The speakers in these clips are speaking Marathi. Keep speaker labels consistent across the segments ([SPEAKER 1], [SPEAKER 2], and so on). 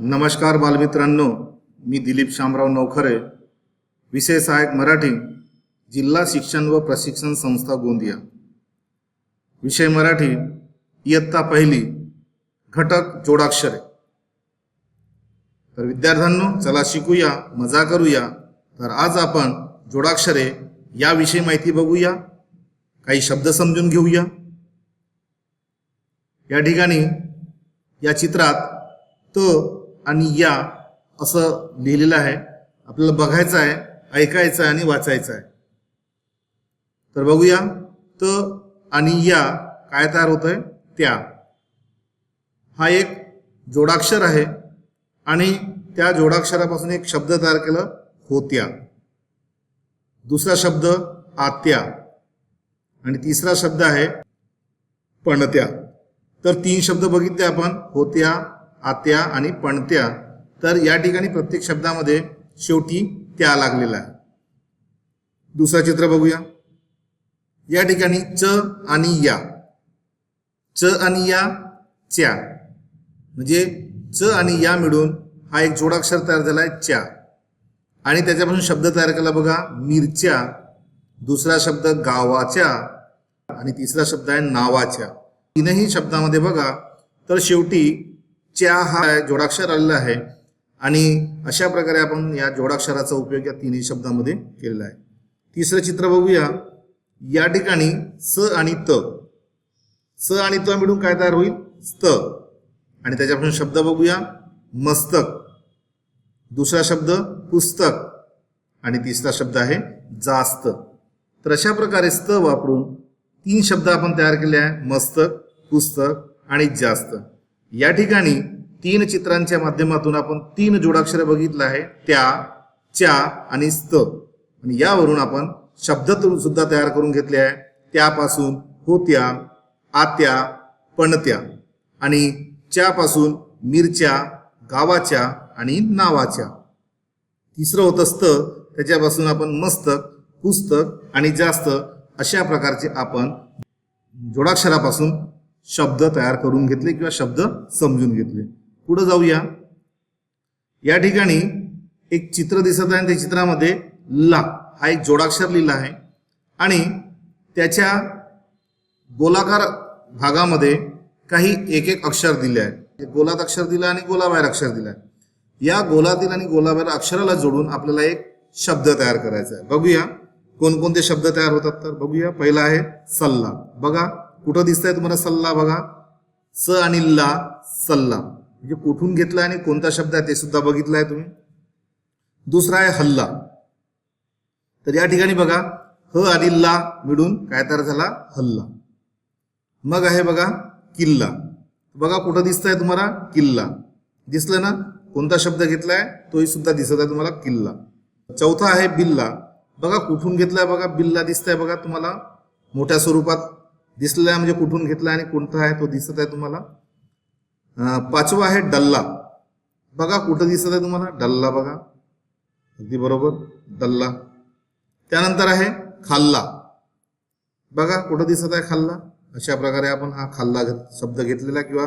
[SPEAKER 1] नमस्कार बालमित्रांनो मी दिलीप शामराव नवखरे विषय सहाय्यक मराठी जिल्हा शिक्षण व प्रशिक्षण संस्था गोंदिया विषय मराठी इयत्ता पहिली घटक जोडाक्षरे तर विद्यार्थ्यांनो चला शिकूया मजा करूया तर आज आपण जोडाक्षरे याविषयी माहिती बघूया काही शब्द समजून घेऊया या ठिकाणी या चित्रात तो आणि या असं लिहिलेलं आहे आपल्याला बघायचं आहे ऐकायचं आहे आणि वाचायचं आहे तर बघूया त आणि या काय तयार होतंय त्या हा एक जोडाक्षर आहे आणि त्या जोडाक्षरापासून एक शब्द तयार केलं होत्या दुसरा शब्द आत्या आणि तिसरा शब्द आहे पणत्या तर तीन शब्द बघितले आपण होत्या आत्या आणि पणत्या तर या ठिकाणी प्रत्येक शब्दामध्ये शेवटी त्या लागलेला आहे दुसरा चित्र बघूया या ठिकाणी च आणि या च आणि या च्या म्हणजे च आणि या मिळून हा एक जोडाक्षर तयार झाला आहे च्या आणि त्याच्यापासून शब्द तयार केला बघा मिरच्या दुसरा शब्द गावाच्या आणि तिसरा शब्द आहे नावाच्या तीनही शब्दामध्ये बघा तर शेवटी च्या हा जोडाक्षर आलेला आहे आणि अशा प्रकारे आपण या जोडाक्षराचा उपयोग या तिन्ही शब्दामध्ये केलेला आहे तिसरं चित्र बघूया या ठिकाणी स आणि त स आणि त मिळून काय तयार होईल स्त आणि त्याच्यापासून शब्द बघूया मस्तक दुसरा शब्द पुस्तक आणि तिसरा शब्द आहे जास्त तर अशा प्रकारे स्त वापरून तीन शब्द आपण तयार केले आहे मस्तक पुस्तक आणि जास्त या ठिकाणी तीन चित्रांच्या माध्यमातून आपण तीन जोडाक्षर बघितलं आहे त्या च्या आणि स्त आणि यावरून आपण शब्द सुद्धा तयार करून घेतले आहे त्यापासून होत्या आत्या पणत्या आणि च्यापासून मिरच्या गावाच्या आणि नावाच्या तिसरं होत स्त त्याच्यापासून आपण मस्तक पुस्तक आणि जास्त अशा प्रकारचे आपण जोडाक्षरापासून शब्द तयार करून घेतले किंवा शब्द समजून घेतले पुढे जाऊया या ठिकाणी एक चित्र दिसत आहे आणि त्या चित्रामध्ये ला हा एक जोडाक्षर लिहिला आहे आणि त्याच्या गोलाकार भागामध्ये काही एक एक अक्षर दिले आहेत गोलात अक्षर दिलं आणि गोलाबाहेर अक्षर दिलं आहे या गोलातील आणि गोलाबाहेर अक्षराला जोडून आपल्याला एक शब्द तयार करायचा आहे बघूया कोणकोणते शब्द तयार होतात तर बघूया पहिला आहे सल्ला बघा कुठं आहे तुम्हाला सल्ला बघा स आणि ला सल्ला म्हणजे कुठून घेतला आणि कोणता शब्द आहे ते सुद्धा बघितलाय आहे तुम्ही दुसरा आहे हल्ला तर या ठिकाणी बघा ह आणि ला मिळून काय तयार झाला हल्ला मग आहे बघा किल्ला बघा कुठं दिसत आहे तुम्हाला किल्ला दिसलं ना कोणता शब्द घेतलाय तोही सुद्धा दिसत आहे तुम्हाला किल्ला चौथा आहे बिल्ला बघा कुठून घेतलाय बघा बिल्ला दिसत आहे बघा तुम्हाला मोठ्या स्वरूपात दिसलेला म्हणजे कुठून घेतला आणि कोणता आहे तो दिसत आहे तुम्हाला पाचवा आहे डल्ला बघा कुठं दिसत आहे तुम्हाला डल्ला बघा अगदी बरोबर डल्ला त्यानंतर आहे खाल्ला बघा कुठं दिसत आहे खाल्ला अशा प्रकारे आपण हा खाल्ला शब्द घेतलेला किंवा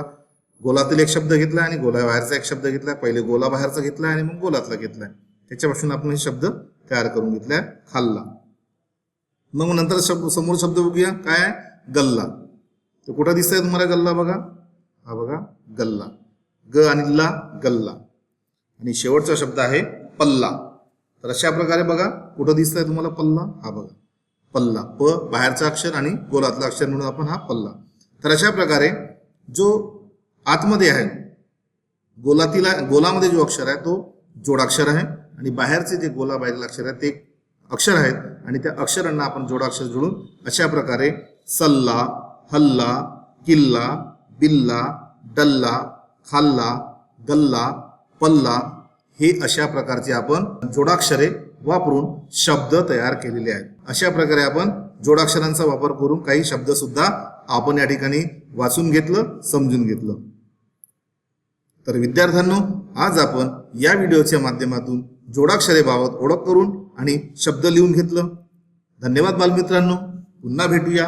[SPEAKER 1] गोलातील एक शब्द घेतला आणि गोला बाहेरचा एक शब्द घेतला पहिले गोला बाहेरचा घेतला आणि मग गोलातला घेतला त्याच्यापासून आपण हे शब्द तयार करून घेतलाय खाल्ला मग नंतर शब्द समोर शब्द बघूया काय आहे गल्ला तर कुठं दिसतंय तुम्हाला गल्ला बघा हा बघा गल्ला ग आणि ला गल्ला आणि शेवटचा शब्द आहे पल्ला तर अशा प्रकारे बघा कुठं दिसतंय तुम्हाला पल्ला हा बघा पल्ला प बाहेरचा अक्षर आणि गोलातला अक्षर म्हणून आपण हा पल्ला तर अशा प्रकारे जो आतमध्ये आहे गोलातीला गोलामध्ये जो अक्षर आहे तो जोडाक्षर आहे आणि बाहेरचे जे गोला बाहेरील अक्षर आहे ते अक्षर आहेत आणि त्या अक्षरांना आपण जोडाक्षर जोडून अशा प्रकारे सल्ला हल्ला किल्ला बिल्ला डल्ला खाल्ला गल्ला पल्ला हे अशा प्रकारचे आपण जोडाक्षरे वापरून शब्द तयार केलेले आहेत अशा प्रकारे आपण जोडाक्षरांचा वापर करून काही शब्द सुद्धा आपण या ठिकाणी वाचून घेतलं समजून घेतलं तर विद्यार्थ्यांनो आज आपण या व्हिडिओच्या माध्यमातून जोडाक्षरे बाबत ओळख करून आणि शब्द लिहून घेतलं धन्यवाद बालमित्रांनो पुन्हा भेटूया